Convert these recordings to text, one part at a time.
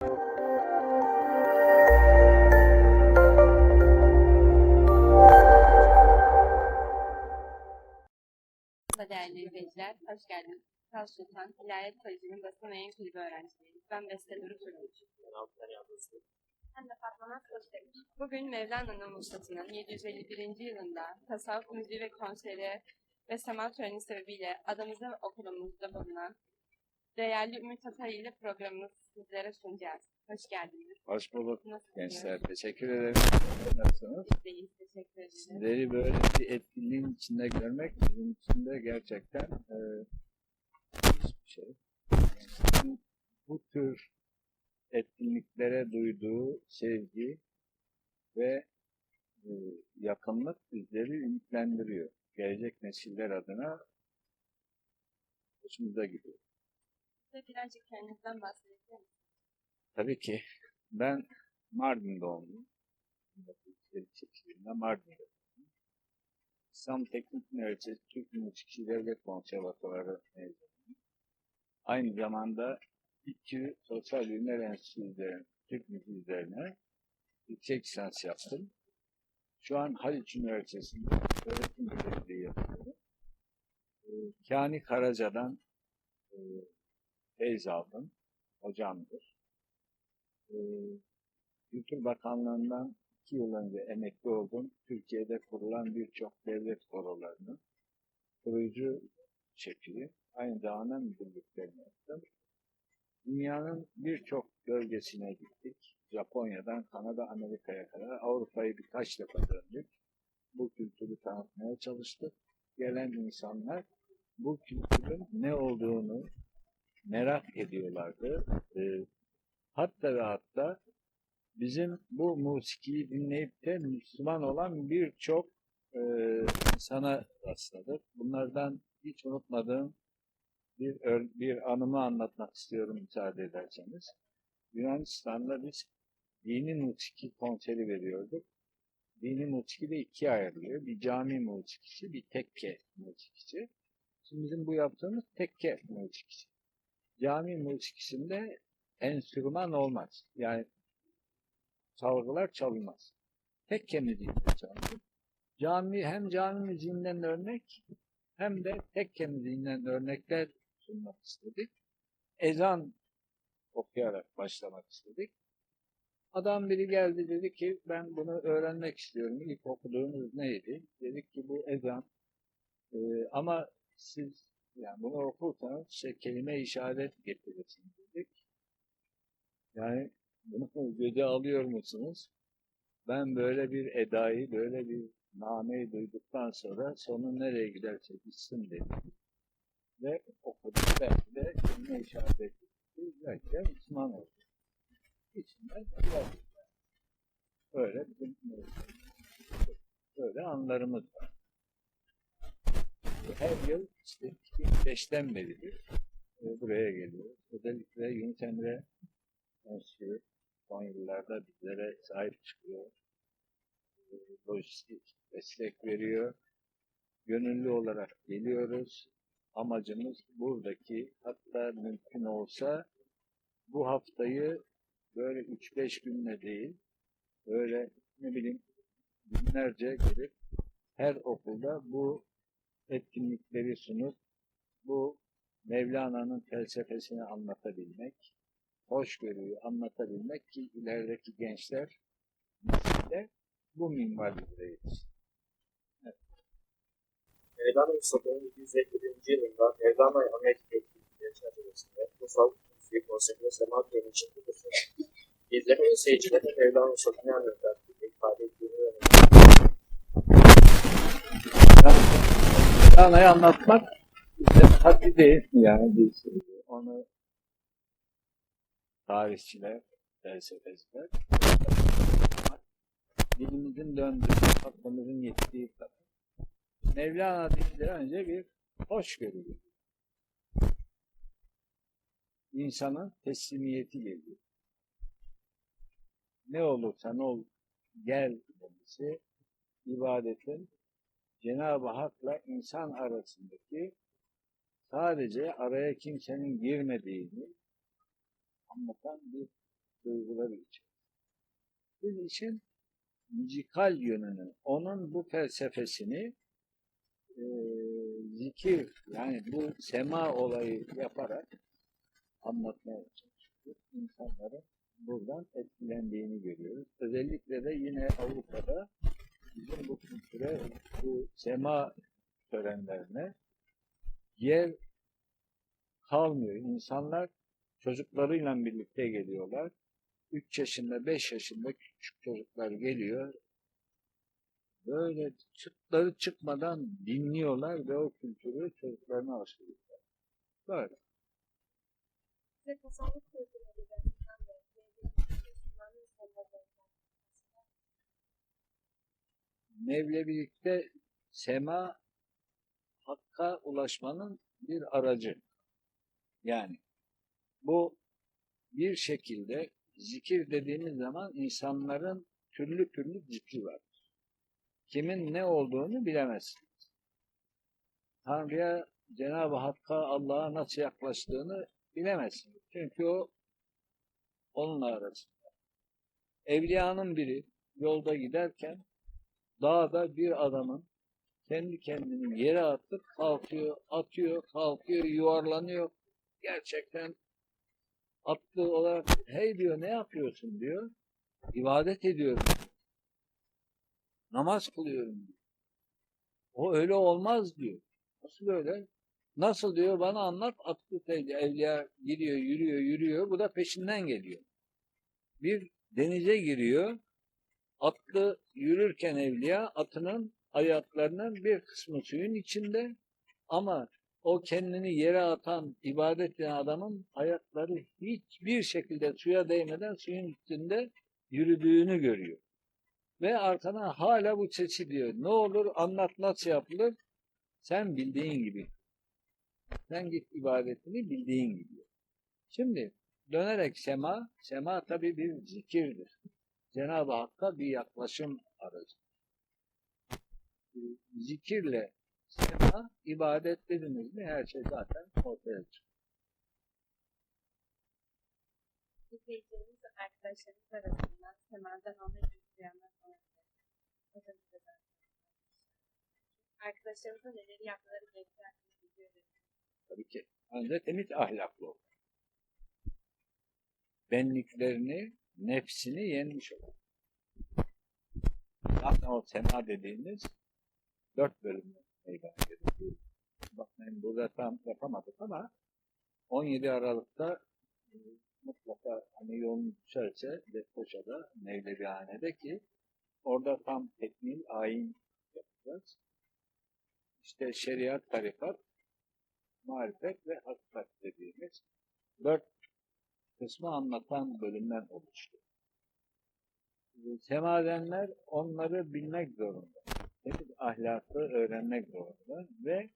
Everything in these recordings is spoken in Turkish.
Merhaba değerli izleyiciler, hoş geldiniz. Kral Sultan, İlahiyat Koleji'nin basın ve yayın kulübü öğrencisiyim. Ben Beste Duru Turunç. Ben de Fatma. Bugün Mevlana'nın Musa'sının 751. yılında tasavvuf müziği ve konseri ve sanat töreni sebebiyle adımızda okulumuzda bulunan değerli Ümit Atay ile programımızı sizlere sunacağız. Hoş geldiniz. Hoş bulduk Nasılsınız? gençler. Teşekkür ederim. Nasılsınız? Biz de iyiyiz, teşekkür ederim. Sizleri böyle bir etkinliğin içinde görmek bizim için de gerçekten e, bir şey. Sizin bu tür etkinliklere duyduğu sevgi ve e, yakınlık bizleri ümitlendiriyor. Gelecek nesiller adına hoşumuza gidiyor. Size birazcık kendinizden bahsedebilir misiniz? Tabii ki ben Mardin doğumluyum. 1958 yılında Mardin'de doğdum. İstanbul Teknik Üniversitesi Türk Müzikçi Devlet Konservatuarı mezunuyum. Aynı zamanda İTÜ Sosyal Bilimler Enstitüsü Türk müziği üzerine yüksek lisans yaptım. Şu an Haliç Üniversitesi'nde öğretim görevliliği yapıyorum. Ee, Kani Karaca'dan e, feyz aldım. Hocamdır. Ee, Kültür Bakanlığı'ndan iki yıl önce emekli oldum. Türkiye'de kurulan birçok devlet korolarının kurucu şekli, aynı zamanda müdürlüklerini yaptım. Dünyanın birçok bölgesine gittik. Japonya'dan Kanada, Amerika'ya kadar Avrupa'yı birkaç defa döndük. Bu kültürü tanıtmaya çalıştık. Gelen insanlar bu kültürün ne olduğunu merak ediyorlardı. Ee, hatta ve hatta bizim bu musikiyi dinleyip de Müslüman olan birçok e, insana rastladık. Bunlardan hiç unutmadığım bir, bir anımı anlatmak istiyorum müsaade ederseniz. Yunanistan'da biz dini musiki konseri veriyorduk. Dini musiki de ikiye ayrılıyor. Bir cami musikisi, bir tekke musikisi. Şimdi bizim bu yaptığımız tekke musikisi. Cami musikisinde enstrüman olmaz. Yani çalgılar çalınmaz. Tekke müziğinde çalınır. Cami, hem cami müziğinden örnek hem de tekke müziğinden örnekler sunmak istedik. Ezan okuyarak başlamak istedik. Adam biri geldi dedi ki ben bunu öğrenmek istiyorum. İlk okuduğunuz neydi? Dedik ki bu ezan. Ee, ama siz yani bunu okursanız işte kelime işaret getirirsiniz dedik. Yani bunu göze alıyor musunuz? Ben böyle bir edayı, böyle bir nameyi duyduktan sonra sonu nereye giderse gitsin dedim. Ve okudum. Belki de kelime işaret etti. Belki de Müslüman oldu. İçinden biraz Böyle bizim böyle anlarımız var. Her yıl işte 2005'ten beridir e, buraya geliyor. Özellikle Yunus Emre Enstitüsü son yıllarda bizlere sahip çıkıyor. E, Lojistik destek veriyor. Gönüllü olarak geliyoruz. Amacımız buradaki hatta mümkün olsa bu haftayı böyle 3-5 günle değil böyle ne bileyim günlerce gelip her okulda bu etkinlikleri sunup bu Mevlana'nın felsefesini anlatabilmek, hoşgörüyü anlatabilmek ki ilerideki gençler de bu minvalde yetişsin. Mevlana Mustafa'nın 151. yılında Mevlana Amerika etkinlikleri çerçevesinde Tasavvuf Müziği konserinde sema töreni çıkmıştır. İzlemeyen seyircilere Mevlana Mustafa'nın anlattığı ifade ettiğini öğrenir. Mevlana'yı anlatmak bize haddi değil yani biz onu tarihçiler, felsefeciler dilimizin döndüğü, aklımızın yettiği kadar. Mevlana deyince önce bir hoşgörü geliyor. İnsanın teslimiyeti geliyor. Ne olursa ne ol, gel demesi, ibadetin Cenab-ı Hak'la insan arasındaki sadece araya kimsenin girmediğini anlatan bir duyguları için. Biz için müzikal yönünü, onun bu felsefesini e, zikir, yani bu sema olayı yaparak anlatmaya çalışıyoruz. İnsanların buradan etkilendiğini görüyoruz. Özellikle de yine Avrupa'da bizim bu kültüre, bu sema törenlerine yer kalmıyor. İnsanlar çocuklarıyla birlikte geliyorlar. 3 yaşında, 5 yaşında küçük çocuklar geliyor. Böyle çıtları çıkmadan dinliyorlar ve o kültürü çocuklarına aşılıyorlar. Böyle. Size tasavvuf kültürlerinden Mevlevilikte sema hakka ulaşmanın bir aracı. Yani bu bir şekilde zikir dediğimiz zaman insanların türlü türlü zikri var. Kimin ne olduğunu bilemezsiniz. Tanrı'ya, Cenab-ı Hakk'a, Allah'a nasıl yaklaştığını bilemezsiniz. Çünkü o onunla arasında. Evliyanın biri yolda giderken dağda bir adamın kendi kendini yere atıp kalkıyor, atıyor, kalkıyor, yuvarlanıyor. Gerçekten attığı olarak hey diyor ne yapıyorsun diyor. İbadet ediyorum. Namaz kılıyorum diyor. O öyle olmaz diyor. Nasıl böyle? Nasıl diyor bana anlat. Teyze evliya gidiyor, yürüyor, yürüyor. Bu da peşinden geliyor. Bir denize giriyor. Atlı yürürken evliya atının ayaklarının bir kısmı suyun içinde ama o kendini yere atan, ibadet eden adamın ayakları hiçbir şekilde suya değmeden suyun üstünde yürüdüğünü görüyor. Ve arkana hala bu sesi diyor. Ne olur anlat nasıl yapılır? Sen bildiğin gibi. Sen git ibadetini bildiğin gibi. Şimdi dönerek sema, sema tabi bir zikirdir. Cenab-ı Hakk'a bir yaklaşım aracı. Zikirle sema, ibadet dediniz mi her şey zaten ortaya çıkıyor. İzleyicilerimiz ve arkadaşlarımız arasından semadan almayı duyanlar olabilir. Hocamız da zaten. Arkadaşlarımızın neleri yapmaları gerektiği hakkında bilgi verelim. Tabii ki. Ancak temiz ahlaklı olur. Benliklerini, nefsini yenmiş olur. Zaten o sema dediğimiz dört bölümde meydana gerekiyor. Bakmayın burada tam yapamadık ama 17 Aralık'ta e, mutlaka hani yolun düşerse Lefkoşa'da Mevlevihane'de ki orada tam tekmil ayin yapacağız. İşte şeriat, tarikat, marifet ve hakikat dediğimiz dört kısmı anlatan bölümden oluştu. Semazenler onları bilmek zorunda. Temiz ahlakı öğrenmek zorunda ve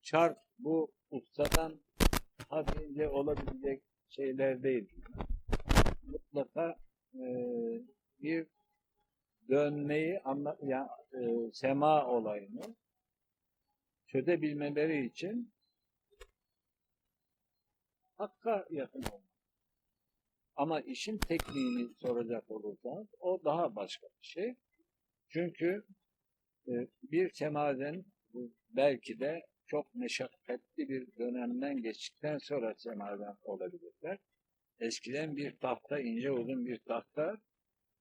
şart bu ustadan hadince olabilecek şeyler değil. Mutlaka e, bir dönmeyi anla, ya, e, sema olayını çözebilmeleri için hakka yakın olmak. Ama işin tekniğini soracak olursanız o daha başka bir şey. Çünkü e, bir semazen belki de çok meşakkatli bir dönemden geçtikten sonra semazen olabilirler. Eskiden bir tahta, ince uzun bir tahta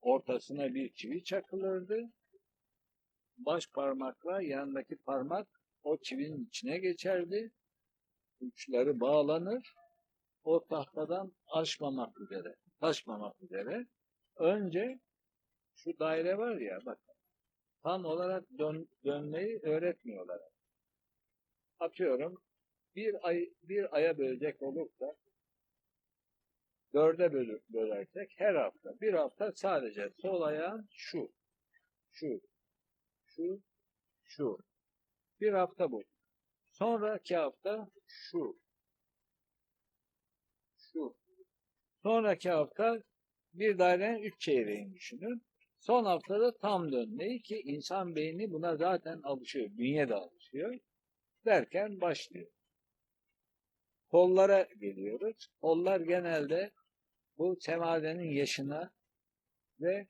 ortasına bir çivi çakılırdı. Baş parmakla yanındaki parmak o çivinin içine geçerdi. Uçları bağlanır. O tahtadan aşmamak üzere, taşmamak üzere. Önce şu daire var ya bak tam olarak dön, dönmeyi öğretmiyorlar. Atıyorum bir ay bir aya bölecek olursa dörde bölersek her hafta bir hafta sadece sol ayağın şu şu şu şu bir hafta bu. Sonraki hafta şu şu. Sonraki hafta bir dairenin üç çeyreğini düşünün. Son haftada tam dönmeyi ki insan beyni buna zaten alışıyor. Bünye de alışıyor. Derken başlıyor. Kollara geliyoruz. Kollar genelde bu semazenin yaşına ve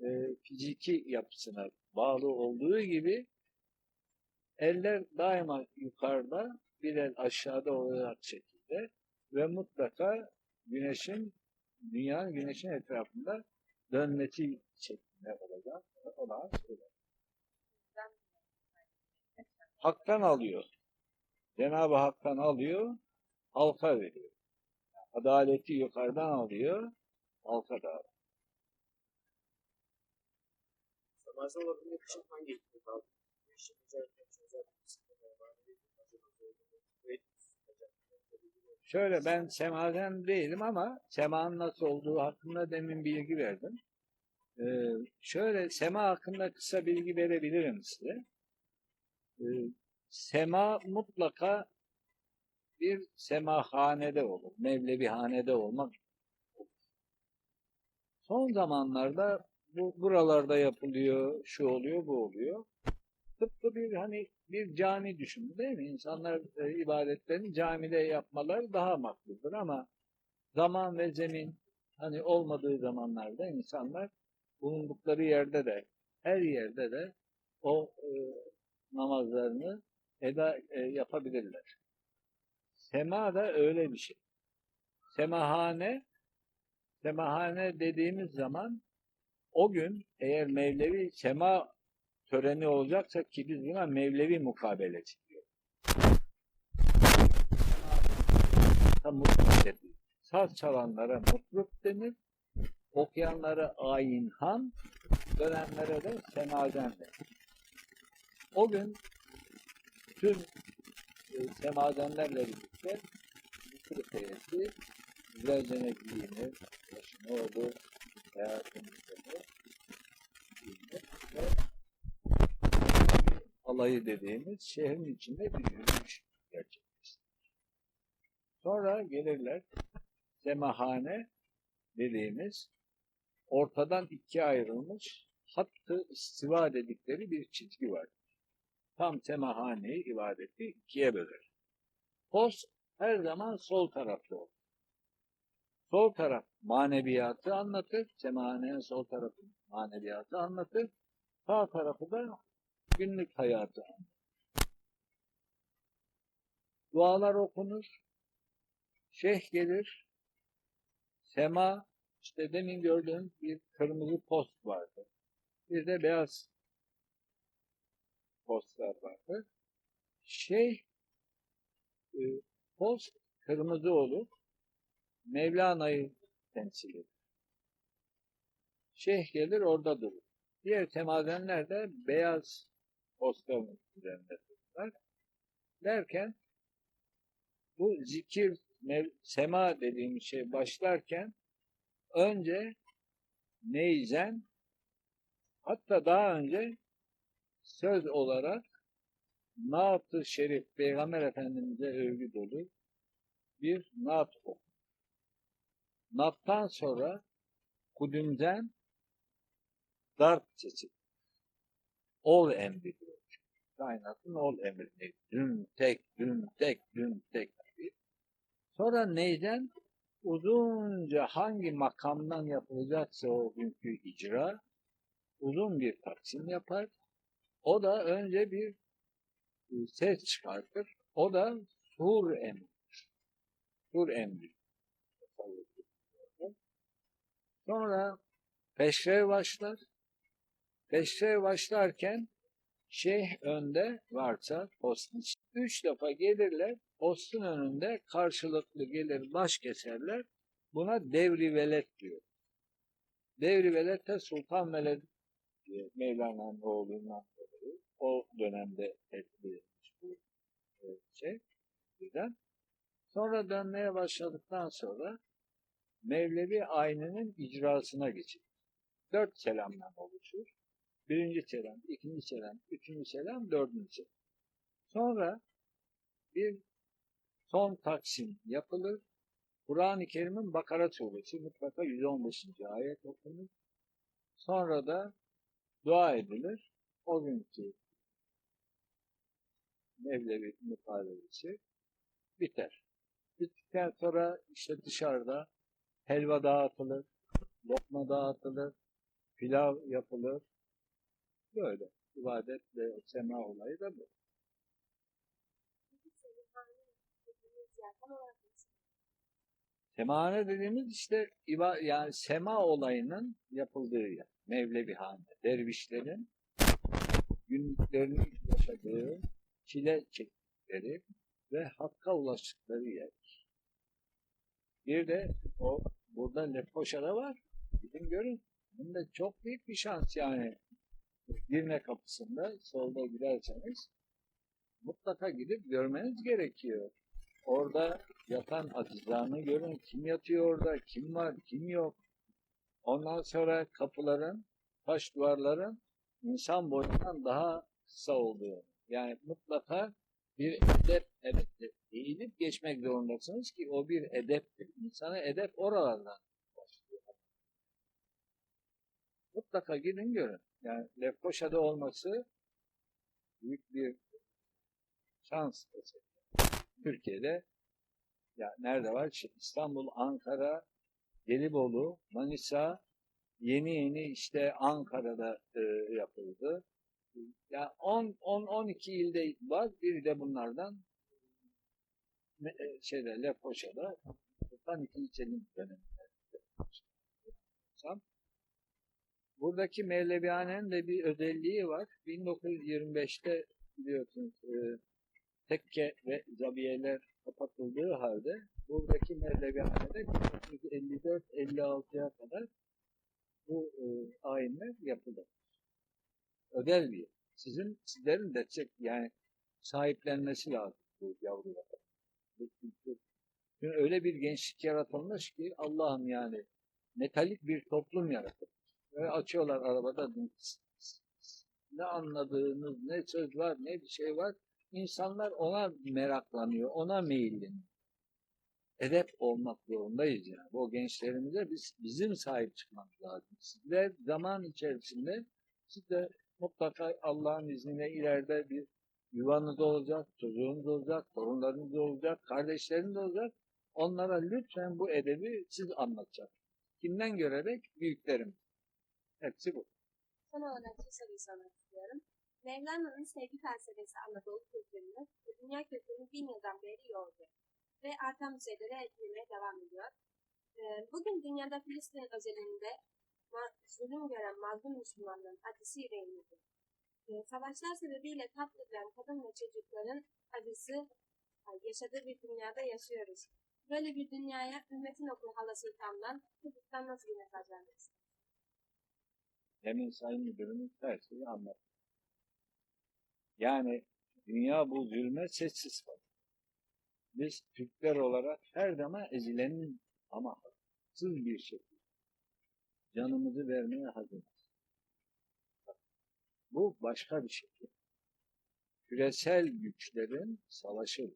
e, fiziki yapısına bağlı olduğu gibi eller daima yukarıda, bir el aşağıda olacak şekilde ve mutlaka güneşin, dünyanın güneşin etrafında dönmesi şeklinde olacak. Olan şeyler. Hak'tan alıyor. Cenab-ı Hak'tan alıyor, halka veriyor. Adaleti yukarıdan alıyor, halka da Semazen olabilmek için hangi kaldı? Bu işi becerken çözer misin? Manevi bir acaba olduğunu ve Şöyle ben semazen değilim ama semanın nasıl olduğu hakkında demin bilgi verdim. Ee, şöyle sema hakkında kısa bilgi verebilirim size. Ee, sema mutlaka bir semahanede olur. Mevlevihanede olmak. Son zamanlarda bu buralarda yapılıyor, şu oluyor, bu oluyor. Tıpkı bir hani bir cami düşünün değil mi? İnsanlar e, ibadetlerini camide yapmaları daha makbuldür ama zaman ve zemin hani olmadığı zamanlarda insanlar bulundukları yerde de her yerde de o e, namazlarını eda e, yapabilirler. Sema da öyle bir şey. Semahane semahane dediğimiz zaman o gün eğer Mevlevi sema töreni olacaksa ki biz buna Mevlevi mukabelesi diyor. Tam mutluluk denir. Saz çalanlara mutluluk denir. Okuyanlara ayinhan, dönenlere de semazen denir. O gün tüm e, semazenlerle birlikte mutluluk heyeti güzelce giyinir, olur, veya temizlenir, giyinir ve alayı dediğimiz şehrin içinde bir yürüyüş gerçekleştirir. Sonra gelirler semahane dediğimiz ortadan ikiye ayrılmış hattı istiva dedikleri bir çizgi var. Tam semahaneyi ibadeti ikiye böler. Post her zaman sol tarafta olur. Sol taraf maneviyatı anlatır. Semahanenin sol tarafı maneviyatı anlatır. Sağ tarafı da günlük hayatı. Dualar okunur. Şeyh gelir. Sema, işte demin gördüğün bir kırmızı post vardı. Bir de beyaz postlar vardı. Şeyh, e, post kırmızı olur. Mevlana'yı temsil eder. Şeyh gelir orada durur. Diğer semazenler de beyaz postların üzerinde dururlar. Derken bu zikir, sema dediğimiz şey başlarken önce neyzen hatta daha önce söz olarak Naat-ı Şerif Peygamber Efendimiz'e övgü dolu bir naat okur. Naat'tan sonra kudümden darp sesi. Ol emri diyor. Kainatın ol emri. Dün tek, dün tek, dün tek gibi. Sonra neyden? Uzunca hangi makamdan yapılacaksa o günkü icra uzun bir taksim yapar. O da önce bir e, ses çıkartır. O da sur emri. Sur emri. Sonra peşrev başlar. Peşrev başlarken şeyh önde varsa postun. Üç defa gelirler. Postun önünde karşılıklı gelir baş keserler. Buna devri velet diyor. Devri velet de Sultan Veled Mevlana'nın oğlundan dolayı. O dönemde etkilenmiş bu e, şey. Birden. Sonra dönmeye başladıktan sonra Mevlevi aynının icrasına geçilir. Dört selamdan oluşur. Birinci selam, ikinci selam, üçüncü selam, dördüncü selam. Sonra bir son taksim yapılır. Kur'an-ı Kerim'in Bakara suresi mutlaka 115. ayet okunur. Sonra da dua edilir. O günkü Mevlevi mukavelesi biter. Bittikten sonra işte dışarıda helva dağıtılır, lokma dağıtılır, pilav yapılır. Böyle. İbadet ve sema olayı da bu. Semahane dediğimiz işte iba, yani sema olayının yapıldığı yer. Mevlevihane. Dervişlerin günlüklerini yaşadığı, çile çektikleri ve hakka ulaştıkları yer. Bir de o burada Lefkoşa'da var. Gidin görün. Bunda çok büyük bir şans yani. Girne kapısında solda giderseniz mutlaka gidip görmeniz gerekiyor. Orada yatan acizanı görün. Kim yatıyor orada, kim var, kim yok. Ondan sonra kapıların, taş duvarların insan boyundan daha kısa olduğu. Yani mutlaka bir edep, evet, eğilip geçmek zorundasınız ki o bir edeptir. İnsana edep oralardan başlıyor. Mutlaka gidin görün. Yani Lefkoşa'da olması büyük bir şans mesela. Türkiye'de ya nerede var? İstanbul, Ankara, Gelibolu, Manisa, yeni yeni işte Ankara'da e, yapıldı. Ya 10 10 12 ilde var. Biri de bunlardan e, şeyde Lefkoşa'da 12 ilçenin döneminde. Buradaki Mevlevihane'nin de bir özelliği var. 1925'te biliyorsunuz e, tekke ve zaviyeler kapatıldığı halde buradaki Mevlevihane'de 1954-56'ya kadar bu e, ayinler yapıldı. Özel bir. Sizin, sizlerin de çek, yani sahiplenmesi lazım bu yavrular. Bu kültür. Çünkü öyle bir gençlik yaratılmış ki Allah'ım yani metalik bir toplum yaratılmış. Ve açıyorlar arabada ne anladığınız ne söz var ne bir şey var. İnsanlar ona meraklanıyor, ona meyilleniyor. Edep olmak zorundayız yani. O gençlerimize biz bizim sahip çıkmamız lazım. Sizler zaman içerisinde siz de mutlaka Allah'ın izniyle ileride bir yuvanız olacak, çocuğunuz olacak, torunlarınız olacak, kardeşleriniz olacak. Onlara lütfen bu edebi siz anlatacak. Kimden görerek? Büyüklerim. Hepsi bu. Son olarak şu soruyu sormak istiyorum. Mevlana'nın sevgi felsefesi Anadolu kültürünü ve dünya kültürünü bin yıldan beri yordu ve artan düzeyde etkilemeye devam ediyor. Ee, Bugün dünyada Filistin özelinde zulüm gören mazlum Müslümanların acısı yüreğimizde. Ee, Savaşlar sebebiyle katledilen kadın ve çocukların acısı yaşadığı bir dünyada yaşıyoruz. Böyle bir dünyaya ümmetin okulu Hala Sultan'dan Kudüs'ten nasıl bir mesaj vermek? Demin Sayın Müdürümüz her şeyi anlattı. Yani dünya bu zulme sessiz kalıyor. Biz Türkler olarak her zaman ezilenin ama haksız bir şekilde canımızı vermeye hazırız. Bu başka bir şey. Küresel güçlerin savaşı.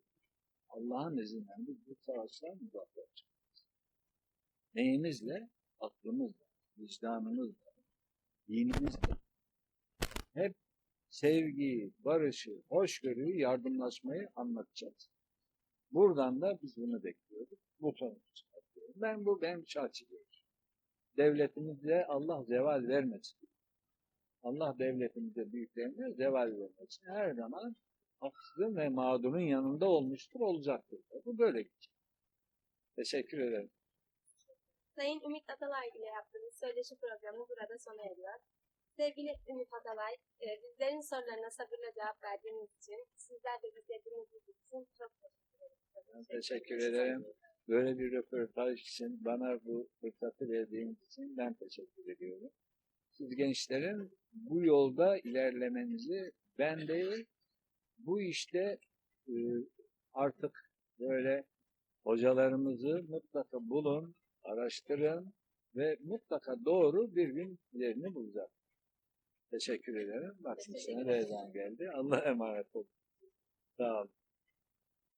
Allah'ın izniyle biz bu savaştan uzaklaşacağız. Neyimizle? Aklımızla, vicdanımızla, dinimizle. Hep sevgiyi, barışı, hoşgörüyü, yardımlaşmayı anlatacağız. Buradan da biz bunu bekliyoruz. Bu sonucu çıkartıyoruz. Ben bu benim şahsi görüşüm. Devletimize Allah zeval vermesin. Allah devletimize, büyüklerimize zeval vermesin. Her zaman haksızın ve mağdurun yanında olmuştur, olacaktır. Bu böyle gidecek. Teşekkür ederim. Sayın Ümit Atalay ile yaptığımız söyleşi programı burada sona eriyor. Sevgili Ümit Atalay, e, bizlerin sorularına sabırla cevap verdiğiniz için, sizler de bizi dinlediğiniz için çok teşekkür ederim. Teşekkür ederim. Böyle bir röportaj için bana bu fırsatı verdiğiniz için ben teşekkür ediyorum. Siz gençlerin bu yolda ilerlemenizi ben değil, bu işte e, artık böyle hocalarımızı mutlaka bulun, araştırın ve mutlaka doğru bir gün yerini bulacak. Teşekkür ederim. Bak Teşekkür sana geldi. Allah'a emanet olun. Sağ olun.